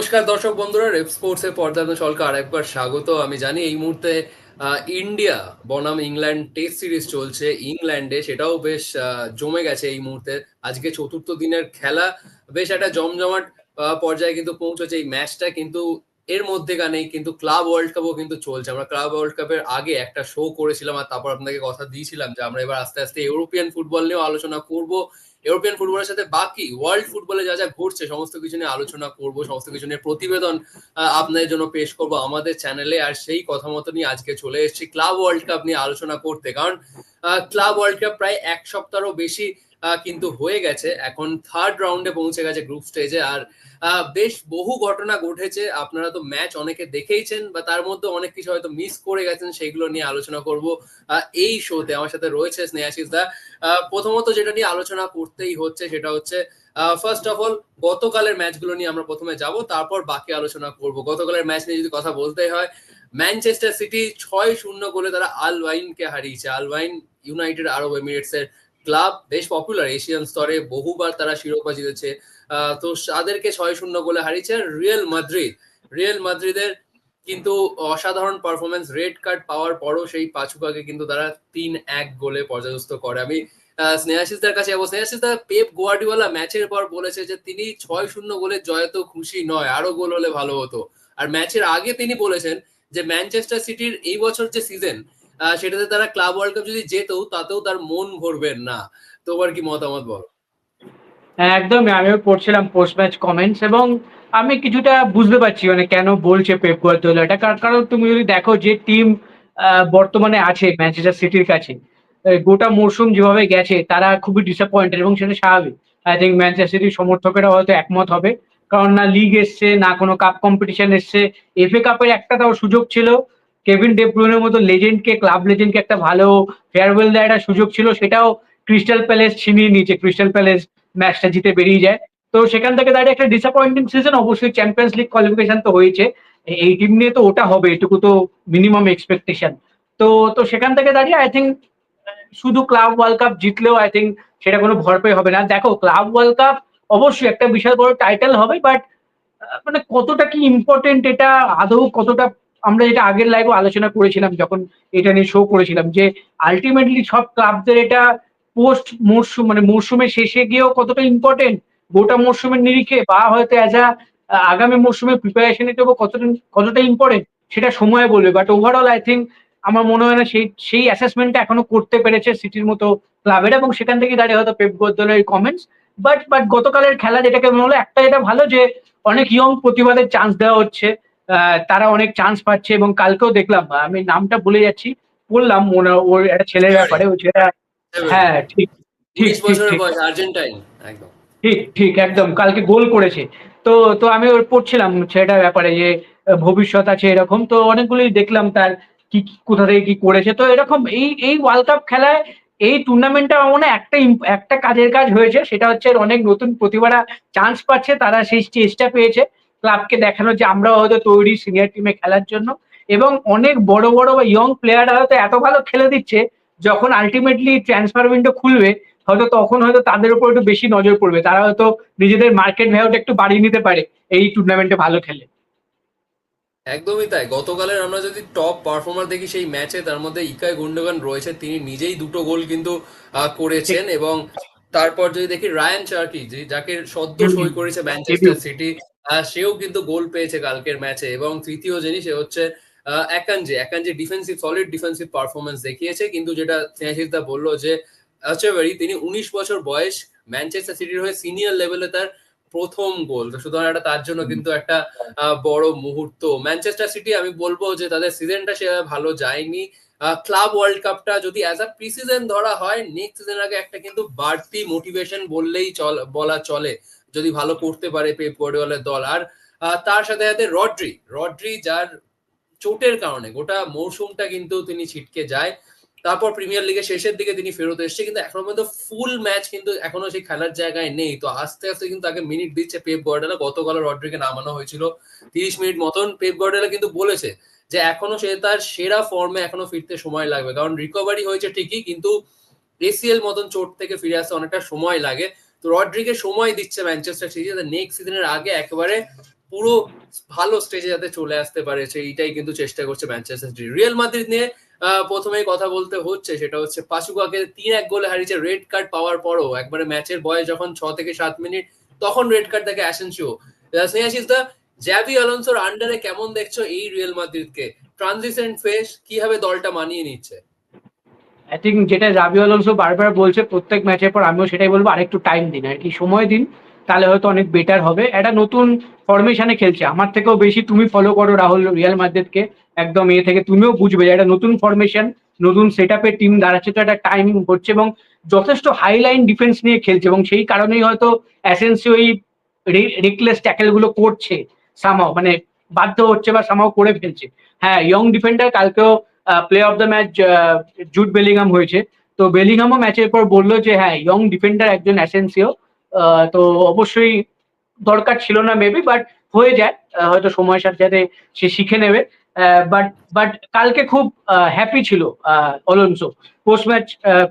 নমস্কার দর্শক বন্ধুরা, রেপ স্পোর্টস এর পর্দানো চলকে আরেকবার স্বাগত। আমি জানি এই মুহূর্তে ইন্ডিয়া বনাম ইংল্যান্ড টেস্ট সিরিজ চলছে ইংল্যান্ডে, সেটাও বেশ জমে গেছে এই মুহূর্তে। আজকে চতুর্থ দিনের খেলা, বেশ একটা জমজমাট পর্যায়ে কিন্তু পৌঁছেছে এই ম্যাচটা, কিন্তু এর মধ্যেখানেই কিন্তু ক্লাব ওয়ার্ল্ড কাপও কিন্তু চলছে। আমরা ক্লাব ওয়ার্ল্ড কাপের আগে একটা শো করেছিলাম আর তারপর আপনাকে কথা দিয়েছিলাম যে আমরা এবার আস্তে আস্তে ইউরোপিয়ান ফুটবল নিয়েও আলোচনা করব। ইউরোপিয়ান ফুটবলের সাথে বাকি ওয়ার্ল্ড ফুটবলে যা যা ঘটছে, সমস্ত কিছু নিয়ে আলোচনা করব, সমস্ত কিছু নিয়ে প্রতিবেদন আপনাদের জন্য পেশ করব আমাদের চ্যানেলে আর সেই কথা মতো নিয়ে আজকে চলে এসেছি, ক্লাব ওয়ার্ল্ড কাপ নিয়ে আলোচনা করতে। কারণ ক্লাব ওয়ার্ল্ড কাপ প্রায় এক সপ্তাহরও বেশি কিন্তু হয়ে গেছে। এখন থার্ড রাউন্ডে পৌঁছে গেছে গ্রুপ স্টেজে আর বেশ বহু ঘটনা ঘটেছে। আপনারা তো ম্যাচ অনেকে দেখেইছেন, বা তার মধ্যে অনেক কিছু হয়তো মিস করে গেছেন, সেগুলো নিয়ে আলোচনা করব এই শোতে আমার সাথে রয়েছে স্নেহাশিস দা প্রথমত যেটা নিয়ে আলোচনা করতেই হচ্ছে, সেটা হচ্ছে ফার্স্ট অফ অল গতকালের ম্যাচগুলো নিয়ে আমরা প্রথমে যাব, তারপর বাকি আলোচনা করব। গতকালের ম্যাচ নিয়ে যদি কথা বলতেই হয় ম্যানচেস্টার সিটি ছয় শূন্য গোলে তারা আলওয়াইনকে হারিয়েছে। Al Ain United Arab Emirates এর ক্লাব বেশ পপুলার এশিয়ান স্তরে বহুবার তারা শিরোপা জিতেছে। তো তাদেরকে ছয় শূন্য গোলে হারিয়েছে রিয়েল মাদ্রিদ। রিয়েল মাদ্রিদের কিন্তু অসাধারণ পারফরমেন্স রেড কার্ড পাওয়ার পরও সেই পাচুকাকে কিন্তু তারা তিন এক গোলে পর্যাদস্ত করে। আমি স্নেহাশিসদের কাছে যাব। স্নেহাশিসদা, পেপ গোয়ার্ডিওয়ালা ম্যাচের পর বলেছে যে তিনি ছয় শূন্য গোলে জয় তো খুশি নয় আরও গোল হলে ভালো হতো। আর ম্যাচের আগে তিনি বলেছেন যে ম্যানচেস্টার সিটির এই বছর যে সিজন সেটাতে তারা ক্লাব ওয়ার্ল্ড কাপ যদি যেতেও তাতেও তার মন ভরবেন না। তোমার কি মতামত বল? হ্যাঁ একদম আমিও পড়ছিলাম পোস্ট ম্যাচ কমেন্টস এবং আমি কিছুটা বুঝতে পারছি মানে কেন বলছে পেপ গুয়ার্দিওলা এটা কার- কারণ তুমি যদি দেখো যে টিম বর্তমানে আছে ম্যানচেস্টার সিটির কাছে গোটা মরশুম যেভাবে গেছে, তারা খুবই ডিসঅ্যাপয়েন্টেড এবং সেটা স্বাভাবিক। আই থিঙ্ক ম্যানচেস্টার সিটির সমর্থকেরা হয়তো একমত হবে। কারণ না লিগ এসছে, না কোনো কাপ কম্পিটিশন এসছে। এফএ কাপের একটা তাও সুযোগ ছিল। কেভিন ডেব্রুনের মতো লেজেন্ডকে ক্লাব লেজেন্ডকে একটা ভালো ফেয়ারওয়েল দেওয়ার একটা সুযোগ ছিল, সেটাও ক্রিস্টাল প্যালেস ছিনিয়ে নিয়েছে। ক্রিস্টাল প্যালেস ম্যাচটা জিতে বেরিয়ে যায়। তো সেখান থেকে দাঁড়িয়ে একটা ডিসঅ্যাপয়েন্টিং সিজন অবশ্যই চ্যাম্পিয়ন্স লিগ কোয়ালিফিকেশন তো হয়েছে। এই টিম নিয়ে তো ওটা হবে, এটুকু তো মিনিমাম এক্সপেকটেশন তো তো সেখান থেকে দাঁড়িয়ে আই থিঙ্ক শুধু ক্লাব ওয়ার্ল্ড কাপ জিতলেও আই থিঙ্ক সেটা কোনো ভরপাই হবে না। দেখো ক্লাব ওয়ার্ল্ড কাপ অবশ্যই একটা বিশাল বড় টাইটেল হবে বাট মানে কতটা কি ইম্পর্টেন্ট এটা, আদৌ কতটা আমরা যেটা আগের লাইভে আলোচনা করেছিলাম, যখন এটা নিয়ে শো করেছিলাম, যে আলটিমেটলি সব ক্লাবদের এটা পোস্ট মরশুম মানে মরশুমের শেষে গিয়েও কতটা ইম্পর্টেন্ট গোটা মরশুমের নিরিখে, বা হয়তো অ্যাজ আ আগামী মরশুমের প্রিপারেশন হিসেবে কতটা কতটা ইম্পর্টেন্ট সেটা সময় বলবে। বাট ওভারঅল আই থিঙ্ক আমার মনে হয় না সেই সেই অ্যাসেসমেন্টটা এখনও করতে পেরেছে সিটির মতো ক্লাবের এবং সেখান থেকে দাঁড়িয়ে হয়তো পেপ গোদ্দলের কমেন্টস বাট বাট গতকালের খেলা যেটাকে মনে হলো, একটা এটা ভালো যে অনেক ইয়ং প্রতিবাদের চান্স দেওয়া হচ্ছে। তারা অনেক চান্স পাচ্ছে এবং কালকেও দেখলাম আমি নামটা ভুলে যাচ্ছি বললাম ওর একটা ছেলের ব্যাপারে ওই ছেলেটা হ্যাঁ ঠিক ঠিক ঠিক ঠিক আর্জেন্টাইন একদম। ঠিক ঠিক একদম কালকে গোল করেছে। তো তো আমি ওর পড়ছিলাম ছেলেটার ব্যাপারে যে ভবিষ্যৎ আছে এরকম তো অনেকগুলোই দেখলাম তার কি কোথা থেকে কি করেছে। তো এরকম এই এই ওয়ার্ল্ড কাপ খেলায় এই টুর্নামেন্টটা আমার মনে একটা একটা কাজের কাজ হয়েছে সেটা হচ্ছে এর অনেক নতুন প্রতিভারা চান্স পাচ্ছে তারা সেই স্টেজটা পেয়েছে। ক্লাবকে দেখানো যে আমরাও হয়তো তৈরি সিনিয়র টিমে খেলার জন্য। এবং অনেক বড় বড় বা ইয়ং প্লেয়াররা হয়তো এত ভালো খেলে দিচ্ছে যখন আলটিমেটলি ট্রান্সফার উইন্ডো খুলবে হয়তো তখন হয়তো তাদের উপর একটু বেশি নজর পড়বে। তারা হয়তো নিজেদের মার্কেট ভ্যালুটা একটু বাড়িয়ে নিতে পারে এই টুর্নামেন্টে ভালো খেলে। একদমই তাই। গতকালের আমরা যদি টপ পারফর্মার দেখি সেই ম্যাচে তার মধ্যে ইকাই গুন্ডগান রয়েছে। তিনি নিজেই দুটো গোল কিন্তু করেছেন এবং তারপর যদি দেখি রায়ান চার্কি যে যাকে সদ্য সই করেছে ম্যানচেস্টার সিটি সেও কিন্তু গোল পেয়েছে কালকের ম্যাচে। এবং তৃতীয় জিনিস সে হচ্ছে একাঞ্জে একাঞ্জে ডিফেন্সিভ সলিড ডিফেন্সিভ পারফরমেন্স দেখিয়েছে। কিন্তু যেটা স্নেহাশিসদা বলল যে আচেভারি তিনি উনিশ বছর বয়স ম্যানচেস্টার সিটির হয়ে সিনিয়র লেভেলে তার প্রথম গোল। সুতরাং এটা তার জন্য কিন্তু একটা আহ, বড় মুহূর্ত। ম্যানচেস্টার সিটি আমি বলব যে তাদের সিজনটা সেভাবে ভালো যায়নি। ক্লাব ওয়ার্ল্ড কাপটা যদি অ্যাজ আ প্রি সিজন ধরা হয় নেক্সট সিজন আগে একটা কিন্তু বাড়তি মোটিভেশন বললেই চল, বলা চলে, যদি ভালো করতে পারে পেপ গার্ডিওলার দল। আর তার সাথে সাথে রড্রি রড্রি যার চোটের কারণে গোটা মৌসুমটা কিন্তু তিনি ছিটকে যায়। তারপর প্রিমিয়ার লিগের শেষের দিকে তিনি ফেরত এসেছে, কিন্তু এখনও পর্যন্ত ফুল ম্যাচ কিন্তু এখনও সেই খেলার জায়গায় নেই। তো আস্তে আস্তে কিন্তু তাকে মিনিট দিচ্ছে পেপ গার্ডেলা গতকাল রড্রিকে নামানো হয়েছিল তিরিশ মিনিট মতন। পেপ গার্ডেলা কিন্তু বলেছে যে এখনও সে তার সেরা ফর্মে এখনও ফিরতে সময় লাগবে। কারণ রিকভারি হয়েছে ঠিকই, কিন্তু এসিএল মতন চোট থেকে ফিরে আসতে অনেকটা সময় লাগে। তো রড্রিকে সময় দিচ্ছে ম্যানচেস্টার সিটি যাতে নেক্সট সিজনের আগে একেবারে পুরো ভালো স্টেজে যাতে চলে আসতে পারে সেইটাই কিন্তু চেষ্টা করছে ম্যানচেস্টার সিটি। রিয়েল মাদ্রিদ নিয়ে প্রথমেই কথা বলতে হচ্ছে, সেটা হচ্ছে পাচুকাকে তিন এক গোলে হারিয়েছে রেড কার্ড পাওয়ার পরও। একবারে ম্যাচের বয়স যখন ছ থেকে সাত মিনিট, তখন রেড কার্ড দেখে অ্যাসেন্সিও স্নেহাশিস দা জ্যাভি অলন্সোর আন্ডারে কেমন দেখছ এই রিয়েল মাদ্রিদকে? ট্রানজিশন ফেস কীভাবে দলটা মানিয়ে নিচ্ছে? আই থিঙ্ক যেটা জাবি অলন্সো বারবার বলছে প্রত্যেক ম্যাচের পর আমিও সেটাই বলব, আরেকটু টাইম দিন, আর কি সময় দিন, তাহলে হয়তো অনেক বেটার হবে। একটা নতুন ফরমেশনে খেলছে, আমার থেকেও বেশি তুমি ফলো করো রাহুল, রিয়াল মাদ্রিদকে, একদম এ থেকে তুমিও বুঝবে যে একটা নতুন ফরমেশন নতুন সেট আপের টিম দাঁড়াচ্ছে, তো একটা টাইম হচ্ছে এবং যথেষ্ট হাই লাইন ডিফেন্স নিয়ে খেলছে এবং সেই কারণেই হয়তো অ্যাসেন্সিও এই রিকলেস ট্যাকেলগুলো করছে। সামাও মানে বাধ্য হচ্ছে বা সামাও করে ফেলছে। হ্যাঁ ইয়ং ডিফেন্ডার কালকেও play of the match Jude Bellingham হয়েছে। তো বেলিংহামও ম্যাচের পর বলল যে হ্যাঁ ইয়ং ডিফেন্ডার একজন অ্যাসেন্সিও তো অবশ্যই দরকার ছিল না মেবি বাট হয়ে যায়। হয়তো সময়ের সাথে সাথে সে শিখে নেবে। বাট বাট কালকে খুব হ্যাপি ছিল অলনসো। পোস্ট ম্যাচ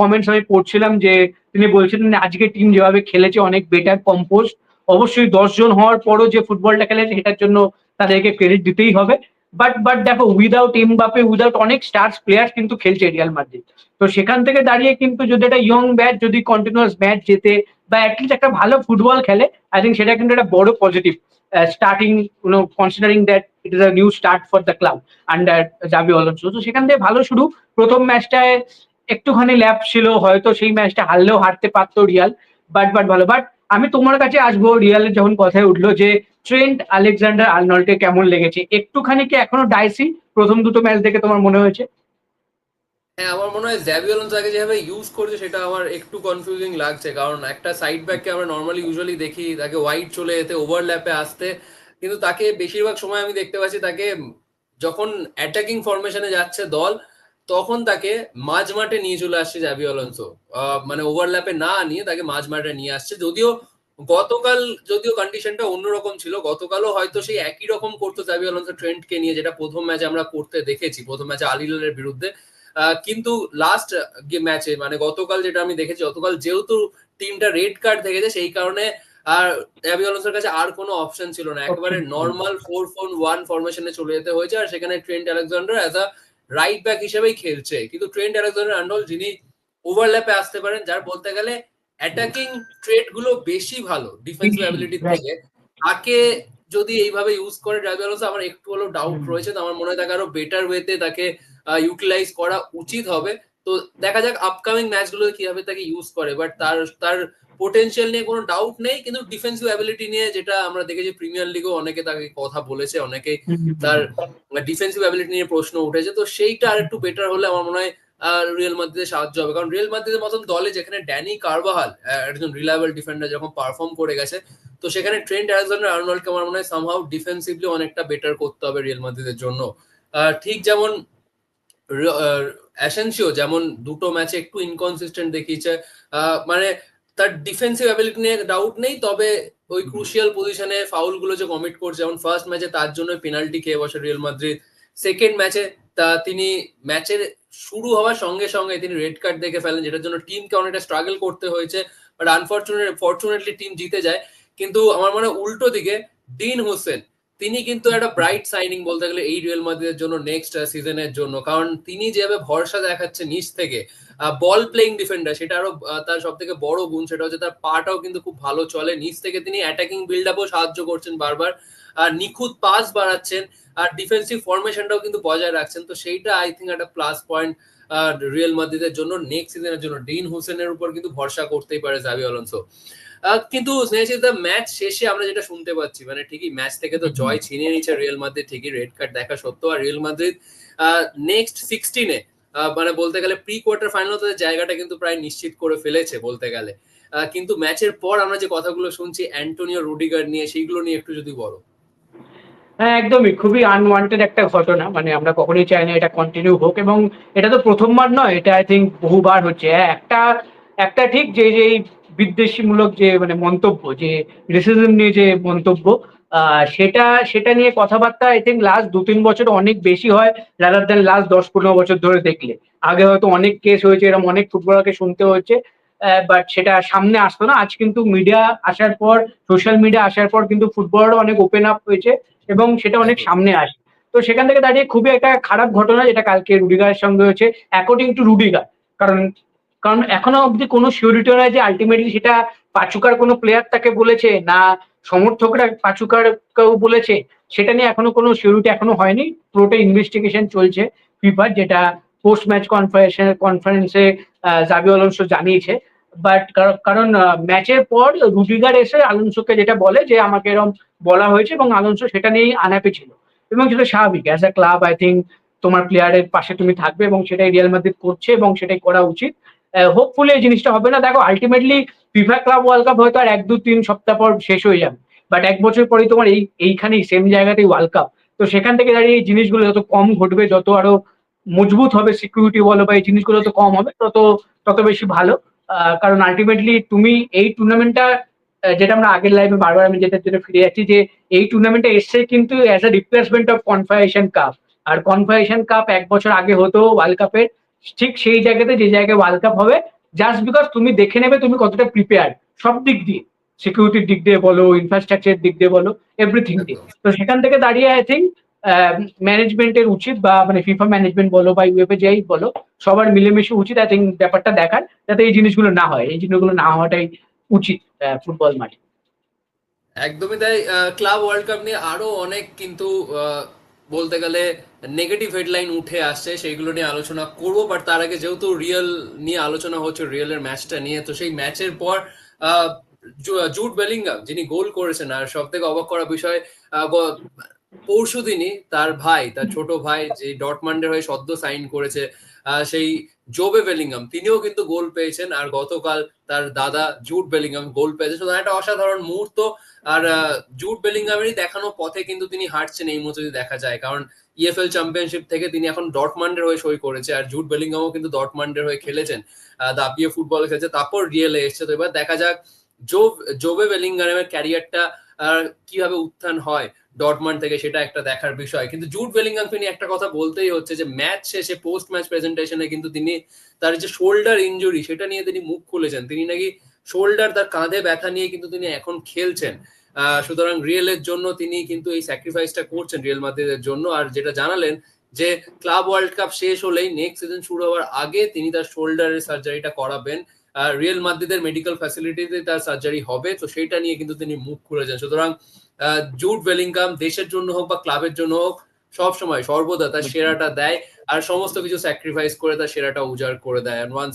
কমেন্টস আমি পড়ছিলাম যে, তিনি বলছিলেন, আজকে টিম যেভাবে খেলেছে, অনেক বেটার কম্পোজ অবশ্যই দশজন হওয়ার পরও যে ফুটবলটা খেলেছে সেটার জন্য তাদেরকে ক্রেডিট দিতেই হবে। বাট বাট দেখো উইদাউট এমবাপে উইদাউট অনেক স্টার্স প্লেয়ার কিন্তু খেলছে রিয়াল মাদ্রিদ তো সেখান থেকে দাঁড়িয়ে কিন্তু যদি একটা ইয়ং ব্যাচ যদি কন্টিনিউয়াস ম্যাচ জেতে বা অ্যাটলিস্ট একটা ভালো ফুটবল খেলে আই থিঙ্ক সেটা কিন্তু একটা বড় positive starting considering that it is a new start for the club under Xabi Alonso তো সেখান থেকে ভালো শুরু। প্রথম ম্যাচটায় একটুখানি ল্যাপ ছিল, হয়তো সেই ম্যাচটা হারলেও হারতে পারতো রিয়াল বাট বাট ভালো। বাট আমি তোমার কাছে আসব রিয়ালের যখন কথায় উঠল যে, ট্রেন্ট আলেকজান্ডার আর্নল্ডকে কেমন লেগেছে? একটুখানি কি এখনও ডাইসি? প্রথম দুটো ম্যাচ দেখে তোমার মনে হয়েছে? হ্যাঁ আমার মনে হয় জ্যাভি অলন্সোকে যেভাবে ইউজ করছে, সেটা আমার একটু কনফিউজিং লাগছে। কারণ একটা সাইড ব্যাককে আমরা নর্মালি ইউজুয়ালি দেখি, তাকে ওয়াইড চলে যেতে ওভারল্যাপে আসতে। কিন্তু তাকে বেশিরভাগ সময় আমি দেখতে পাচ্ছি তাকে যখন অ্যাটাকিং ফরমেশনে যাচ্ছে দল তখন তাকে মাঝ মাঠে নিয়ে চলে আসছে জ্যাভি অলন্সো মানে ওভারল্যাপে না নিয়ে তাকে মাঝ মাঠে নিয়ে আসছে। যদিও গতকাল যদিও কন্ডিশনটা অন্যরকম ছিল গতকালও হয়তো সেই একই রকম করতো জ্যাভি অলন্সো ট্রেন্ডকে নিয়ে যেটা প্রথম ম্যাচে আমরা করতে দেখেছি প্রথম ম্যাচে আলিলের বিরুদ্ধে। কিন্তু লাস্ট ম্যাচে মানে গতকাল যেটা আমি দেখেছি গতকাল যেহেতু টিমটা রেড কার্ড দেখেছে সেই কারণে আর অ্যাবি অলন্সোর কাছে আর কোনো অপশন ছিল না। একেবারে। নর্মাল ফোর ফোর ওয়ান ফরমেশনে চলে যেতে হয়েছে আর সেখানে Trent Alexander as a right back হিসেবেই খেলছে। কিন্তু ট্রেন্ট আলেকজান্ডার আন্ডল যিনি ওভারল্যাপে আসতে পারেন যার বলতে গেলে অ্যাটাকিং ট্রেডগুলো বেশি ভালো ডিফেন্সিভ বেশি, অ্যাবিলিটি থেকে। তাকে যদি এইভাবে ইউজ করে ড্রাইভার অলন্সো আমার একটু হলেও ডাউট রয়েছে। তো আমার মনে হয় তাকে আরও বেটার ওয়েতে তাকে ইউটিলাইজ করা উচিত হবে। তো দেখা যাক আপকামিং ম্যাচগুলোতে কীভাবে তাকে ইউজ করে। বাট তার তার পোটেনশিয়াল নিয়ে কোনো ডাউট নেই কিন্তু ডিফেন্সিভ অ্যাবিলিটি নিয়ে যেটা আমরা দেখেছি প্রিমিয়ার লিগেও অনেকে তাকে কথা বলেছে অনেকে তার ডিফেন্সিভ অ্যাবিলিটি নিয়ে প্রশ্ন উঠেছে। তো সেইটা আর একটু বেটার হলে আমার মনে হয় রিয়েল মাদ্রিদে সাহায্য হবে। কারণ রিয়েল মাদ্রিদের মতন দলে যেখানে ড্যানি কারবাহাল একজন রিলায়েবল ডিফেন্ডার যখন পারফর্ম করে গেছে তো সেখানে ট্রেন্ট আলেকজান্ডার আর্নল্ডকে আমার মনে হয় সামহাউ ডিফেন্সিভলি অনেকটা বেটার করতে হবে রিয়েল মাদ্রিদের জন্য। ঠিক যেমন অ্যাসেন্সিও যেমন দুটো ম্যাচে একটু ইনকনসিস্টেন্ট দেখিয়েছে আহ, মানে তার ডিফেন্সিভ অ্যাবিলিটি নিয়ে ডাউট নেই তবে ওই ক্রুশিয়াল পজিশনে ফাউলগুলো যে কমিট করছে যেমন ফার্স্ট ম্যাচে তার জন্য পেনাল্টি খেয়ে বসে রিয়েল মাদ্রিদ সেকেন্ড ম্যাচে তা তিনি ম্যাচের শুরু হওয়ার সঙ্গে সঙ্গে তিনি রেড কার্ড দেখে ফেলেন যেটার জন্য টিমকে অনেকটা স্ট্রাগল করতে হয়েছে। বাট আনফর্চুনেট ফর্চুনেটলি টিম জিতে যায়। কিন্তু আমার মনে হয় উল্টো দিকে ডিন হোসেন তিনি কিন্তু একটা ব্রাইট সাইনিং বলতে গেলে এই রিয়েল মাদ্রিদের জন্য নেক্সট সিজনের জন্য। কারণ তিনি যেভাবে ভরসা দেখাচ্ছে নিচ থেকে বল প্লেইং ডিফেন্ডার সেটা আরও তার সব থেকে বড় গুণ, সেটা হচ্ছে তার পাটাও কিন্তু খুব ভালো চলে। নিচ থেকে তিনি অ্যাটাকিং বিল্ড আপও সাহায্য করছেন বারবার আর নিখুঁত পাস বাড়াচ্ছেন, আর ডিফেন্সিভ ফরমেশনটাও কিন্তু বজায় রাখছেন। তো সেইটা আই থিঙ্ক একটা প্লাস পয়েন্ট রিয়েল মাদ্রিদের জন্য নেক্সট সিজনের জন্য। ডিন হোসেনের উপর কিন্তু ভরসা করতেই পারে জাভি অলন্সো কিন্তু ম্যাচ শেষে আমরা যেটা শুনতে পাচ্ছি মানে ঠিকই ম্যাচ থেকে তো জয় ছিনিয়ে নিচ্ছে রিয়েল মাদ্রিদ ঠিকই রেড কার্ড দেখা সত্ত্বেও। আর রিয়েল মাদ্রিদ নেক্সট সিক্সটিনে মানে বলতে গেলে প্রি কোয়ার্টার ফাইনাল তাদের জায়গাটা কিন্তু প্রায় নিশ্চিত করে ফেলেছে বলতে গেলে। কিন্তু ম্যাচের পর আমরা যে কথাগুলো শুনছি অ্যান্টোনিও রুডিগার নিয়ে সেইগুলো নিয়ে একটু যদি বলো। হ্যাঁ একদমই। খুবই আনওয়ান্টেড একটা ঘটনা মানে আমরা কখনোই চাই না এটা কন্টিনিউ হোক এবং এটা তো প্রথমবার নয় এটা আই থিঙ্ক বহুবার হচ্ছে। হ্যাঁ একটা একটা ঠিক যে যে বিদ্বেষীমূলক যে মানে মন্তব্য, যে রেসিজম নিয়ে যে মন্তব্য সেটা সেটা নিয়ে কথাবার্তা আই থিঙ্ক লাস্ট দু তিন বছর অনেক বেশি হয় রাদার দেন লাস্ট দশ পনেরো বছর ধরে দেখলে। আগে হয়তো অনেক কেস হয়েছে এরকম অনেক ফুটবলারকে শুনতে হয়েছে বাট সেটা সামনে আসতো না। আজ কিন্তু মিডিয়া আসার পর সোশ্যাল মিডিয়া আসার পর কিন্তু ফুটবলারও অনেক ওপেন আপ হয়েছে এবং সেটা অনেক সামনে আসে। তো সেখান থেকে দাঁড়িয়ে খুবই একটা খারাপ ঘটনা, যেটা কালকে রুডিগারের সঙ্গে হয়েছে অ্যাকর্ডিং টু রুডিগার, কারণ কারণ এখনও অবধি কোনো সিওরিটি নয় যে আলটিমেটলি সেটা পাচুকার কোনো প্লেয়ার তাকে বলেছে না সমর্থকরা পাচুকার কেউ বলেছে, সেটা নিয়ে এখনও কোনো সিওরিটি এখনও হয়নি। পুরোটা ইনভেস্টিগেশন চলছে ফিফার যেটা পোস্ট ম্যাচ কনফারেন্সে কনফারেন্সে জাবি অলনসো জানিয়েছে। বাট কারণ ম্যাচের পর রুডিগার এসে আলোনসোকে যেটা বলে যে আমাকে এরকম বলা হয়েছে এবং আলোনসো সেটা নিয়েই আনাপে ছিল। এবং সেটা স্বাভাবিক। As a club I think তোমার প্লেয়ারের পাশে তুমি থাকবে এবং সেটাই রিয়াল মাদ্রিদ করছে এবং সেটাই করা উচিত। হোপফুলি এই জিনিসটা হবে না। দেখো ultimately FIFA club world cup হয়তো আর এক, দু, তিন সপ্তাহ পর শেষ হয়ে যাবে। বাট এক বছর পরেই তোমার এই, এইখানেই সেম জায়গাতেই ওয়ার্ল্ড কাপ তো সেখান থেকে দাঁড়িয়ে এই জিনিসগুলো যত কম ঘটবে, যত আরও মজবুত হবে সিকিউরিটি বলো বা এই জিনিসগুলো যত কম হবে, তত তত বেশি ভালো। কারণ আলটিমেটলি তুমি এই টুর্নামেন্টটা যেটা আমরা আগের লাইভে বারবার আমি যেটা যেটা ফিরে যাচ্ছি যে এই টুর্নামেন্টে এসছে কিন্তু as a replacement of confederation cup R confederation cup এক বছর আগে হতো ওয়ার্ল্ড কাপের ঠিক সেই জায়গাতে যে জায়গায় ওয়ার্ল্ড কাপ হবে জাস্ট বিকজ তুমি দেখে নেবে তুমি কতটা প্রিপেয়ার সব দিক দিয়ে। সিকিউরিটির দিক দিয়ে বলো ইনফ্রাস্ট্রাকচার দিক দিয়ে বলো এভরিথিং দিয়ে। তো সেখান থেকে দাঁড়িয়ে আই থিঙ্ক ম্যানেজমেন্টের উচিত বা মানে ফিফা ম্যানেজমেন্ট বলো বা ইউএফএ যাই বলো, সবার মিলেমিশে উচিত আই থিঙ্ক ব্যাপারটা দেখার, যাতে এই জিনিসগুলো না হয়। এই জিনিসগুলো না হওয়াটাই উচিত ফুটবল মাঠে। একদমই তাই। ক্লাব ওয়ার্ল্ড কাপ নিয়ে আরও অনেক কিন্তু বলতে গেলে নেগেটিভ হেডলাইন উঠে আসছে, সেইগুলো নিয়ে আলোচনা করব বাট তার আগে যেহেতু রিয়েল নিয়ে আলোচনা হচ্ছে রিয়েলের ম্যাচটা নিয়ে, তো সেই ম্যাচের পর জুট বেলিংগাম যিনি গোল করেছেন, আর সব থেকে অবাক করা বিষয় পরশু দিনই তার ভাই, তার ছোট ভাই, যে ডটমান্ডের হয়ে সদ্য সাইন করেছে সেই জোবে বেলিংহাম, তিনিও কিন্তু গোল পেয়েছেন। আর গতকাল তার দাদা জুট বেলিংহাম গোল পেয়েছে। সুতরাং একটা অসাধারণ মুহূর্ত। আর জুট বেলিংহামেরই দেখানো পথে কিন্তু তিনি হাঁটছেন এই মুহূর্তে দেখা যায়। কারণ ইএফএল চ্যাম্পিয়নশিপ থেকে তিনি এখন ডটমান্ডের হয়ে সই করেছে। আর জুট বেলিংহামও কিন্তু ডটমান্ডের হয়ে খেলেছেন। দাপিয়ে ফুটবল খেলেছে। তারপর রিয়েলে এসছে। তো এবার দেখা যাক জোবে বেলিংহামের ক্যারিয়ারটা কীভাবে উত্থান হয় ডটমান্ড থেকে সেটা একটা দেখার বিষয়। কিন্তু জুট বেলিংহামকে নিয়ে একটা কথা বলতেই হচ্ছে যে, ম্যাচ শেষে পোস্ট ম্যাচ প্রেজেন্টেশনে কিন্তু তিনি তার যে শোল্ডার ইনজুরি সেটা নিয়ে তিনি মুখ খুলেছেন। তিনি নাকি শোল্ডার তার কাঁধে ব্যথা নিয়ে কিন্তু তিনি এখন খেলছেন। সুতরাং রিয়েলের জন্য তিনি কিন্তু এই স্যাক্রিফাইসটা করছেন রিয়েল মাদ্রিদের জন্য। আর যেটা জানালেন যে, ক্লাব ওয়ার্ল্ড কাপ শেষ হলেই নেক্সট সিজন শুরু হওয়ার আগে তিনি তার শোল্ডারের সার্জারিটা করাবেন। রিয়েল মাদ্রিদের মেডিকেল ফ্যাসিলিটিতে তার সার্জারি হবে তো সেটা নিয়ে কিন্তু তিনি মুখ খুলে খুলেছেন সুতরাং আহ, জুট ওয়েলিংকাম দেশের জন্য হোক বা ক্লাবের জন্য হোক সবসময় সর্বদা তার সেরাটা দেয় আর সমস্ত কিছু স্যাক্রিফাইস করে তার সেরাটা উজাড় করে দেয়। ওয়ান